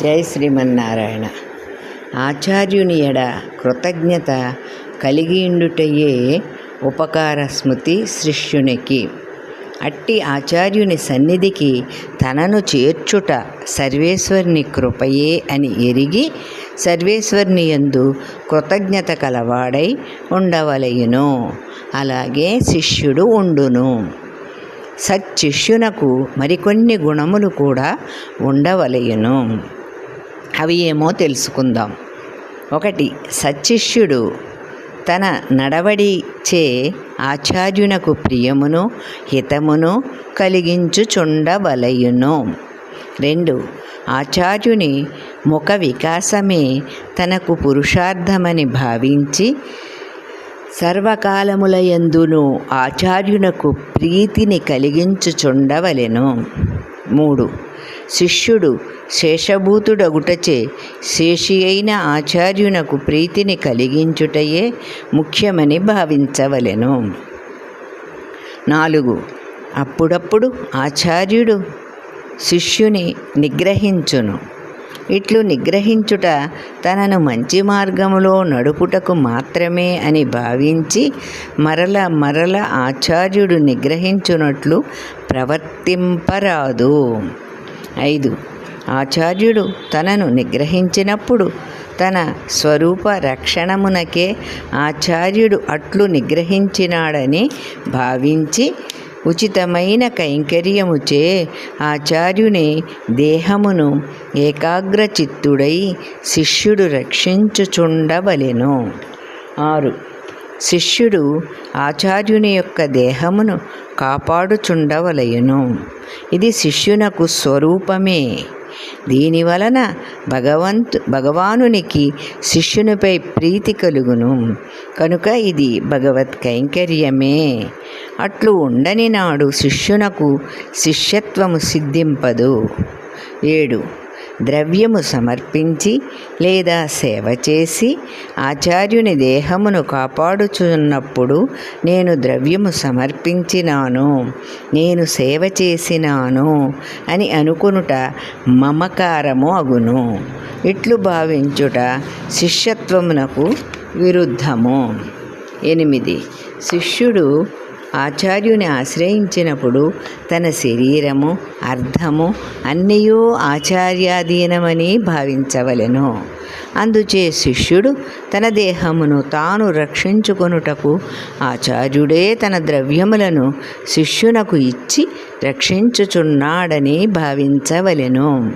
జై శ్రీమన్నారాయణ. ఆచార్యుని ఎడ కృతజ్ఞత కలిగియుండుటయే ఉపకార స్మృతి శిష్యునికి. అట్టి ఆచార్యుని సన్నిధికి తనను చేర్చుట సర్వేశ్వరుని కృపయే అని ఎరిగి సర్వేశ్వరుని యందు కృతజ్ఞత కలవాడై ఉండవలయును. అలాగే శిష్యుడు ఉండును. సచ్చిష్యునకు మరికొన్ని గుణములు కూడా ఉండవలయును. అవి ఏమో తెలుసుకుందాం. ఒకటి సచ్చిష్యుడు తన నడవడి చే ఆచార్యునకు ప్రియమును హితమును కలిగించుచుండవలయును. రెండు ఆచార్యుని ముఖ వికాసమే తనకు పురుషార్థమని భావించి సర్వకాలములయందును ఆచార్యునకు ప్రీతిని కలిగించుచుండవలెను. మూడు శిష్యుడు శేషభూతుడగుటచే శేషి అయిన ఆచార్యునకు ప్రీతిని కలిగించుటయే ముఖ్యమని భావించవలెను. నాలుగు. అప్పుడప్పుడు ఆచార్యుడు శిష్యుని నిగ్రహించును. ఇట్లు నిగ్రహించుట తనను మంచి మార్గములో నడుపుటకు మాత్రమే అని భావించి మరల మరల ఆచార్యుడు నిగ్రహించునట్లు ప్రవర్తింపరాదు. ఐదు. ఆచార్యుడు తనను నిగ్రహించినప్పుడు తన స్వరూప రక్షణమునకే ఆచార్యుడు అట్లు నిగ్రహించినాడని భావించి ఉచితమైన కైంకర్యముచే ఆచార్యుని దేహమును ఏకాగ్రచిత్తుడై శిష్యుడు రక్షించుచుండవలెను. ఆరు. శిష్యుడు ఆచార్యుని యొక్క దేహమును కాపాడుచుండవలయును ఇది శిష్యునకు స్వరూపమే. దీనివలన భగవంతు భగవానునికి శిష్యునిపై ప్రీతి కలుగును. కనుక ఇది భగవత్ కైంకర్యమే. అట్లు ఉండని నాడు శిష్యునకు శిష్యత్వము సిద్ధింపదు. ఏడు. ద్రవ్యము సమర్పించి లేదా సేవ చేసి ఆచార్యుని దేహమును కాపాడుచున్నప్పుడు నేను ద్రవ్యము సమర్పించినాను నేను సేవ చేసినాను అని అనుకునుట మమకారము అగును. ఇట్లు భావించుట శిష్యత్వమునకు విరుద్ధము. ఎనిమిది. శిష్యుడు ఆచార్యుని ఆశ్రయించినప్పుడు తన శరీరము అర్థము అన్నయూ ఆచార్యాధీనమని భావించవలెను. అందుచే శిష్యుడు తన దేహమును తాను రక్షించుకొనుటకు ఆచార్యుడే తన ద్రవ్యములను శిష్యునకు ఇచ్చి రక్షించుచున్నాడని భావించవలెను.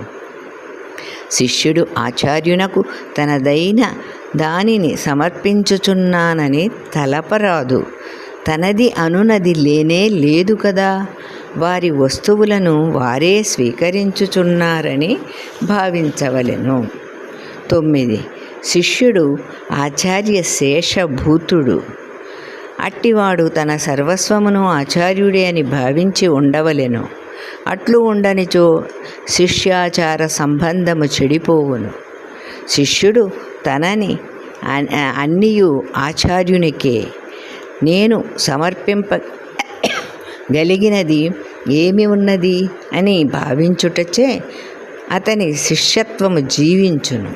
శిష్యుడు ఆచార్యునకు తనదైన దానిని సమర్పించుచున్నానని తలపరాదు. తనది అనునది లేనే లేదు కదా. వారి వస్తువులను వారే స్వీకరించుచున్నారని భావించవలెను. తొమ్మిది. శిష్యుడు ఆచార్య శేషభూతుడు. అట్టివాడు తన సర్వస్వమును ఆచార్యుడే అని భావించి ఉండవలెను. అట్లు ఉండనిచో శిష్యాచార సంబంధము చెడిపోవును. శిష్యుడు తనని అన్నియు ఆచార్యునికే. నేను సమర్పింప గలిగినది ఏమి ఉన్నది? అని భావించుటచే అతని శిష్యత్వము జీవించును.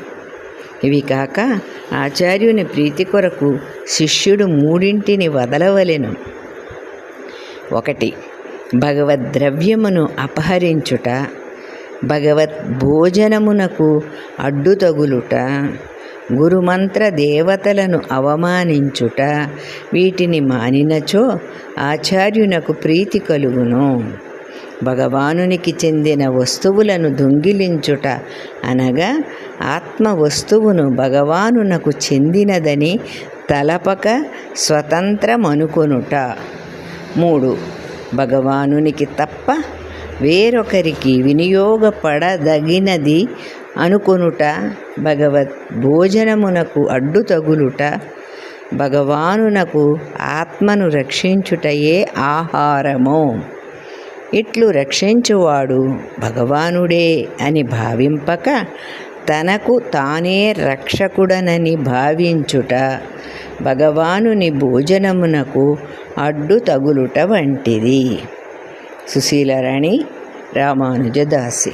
ఇవి కాక ఆచార్యుని ప్రీతి కొరకు శిష్యుడు మూడింటిని వదలవలెను. ఒకటి భగవద్ద్రవ్యమును అపహరించుట భగవద్ భోజనమునకు అడ్డు తగులుట గురుమంత్ర దేవతలను అవమానించుట వీటిని మానినచో ఆచార్యునకు ప్రీతి కలుగును. భగవానునికి చెందిన వస్తువులను దొంగిలించుట అనగా ఆత్మ వస్తువును భగవానునకు చెందినదని తలపక స్వతంత్రమనుకొనుట. మూడు భగవానునికి తప్ప వేరొకరికి వినియోగపడదగినది అనుకొనుట భగవత్ భోజనమునకు అడ్డు తగులుట భగవానునకు ఆత్మను రక్షించుటయే ఆహారము. ఇట్లు రక్షించువాడు భగవానుడే అని భావింపక తనకు తానే రక్షకుడనని భావించుట భగవానుని భోజనమునకు అడ్డు తగులుట వంటిది. సుశీలరాణి రామానుజదాసి.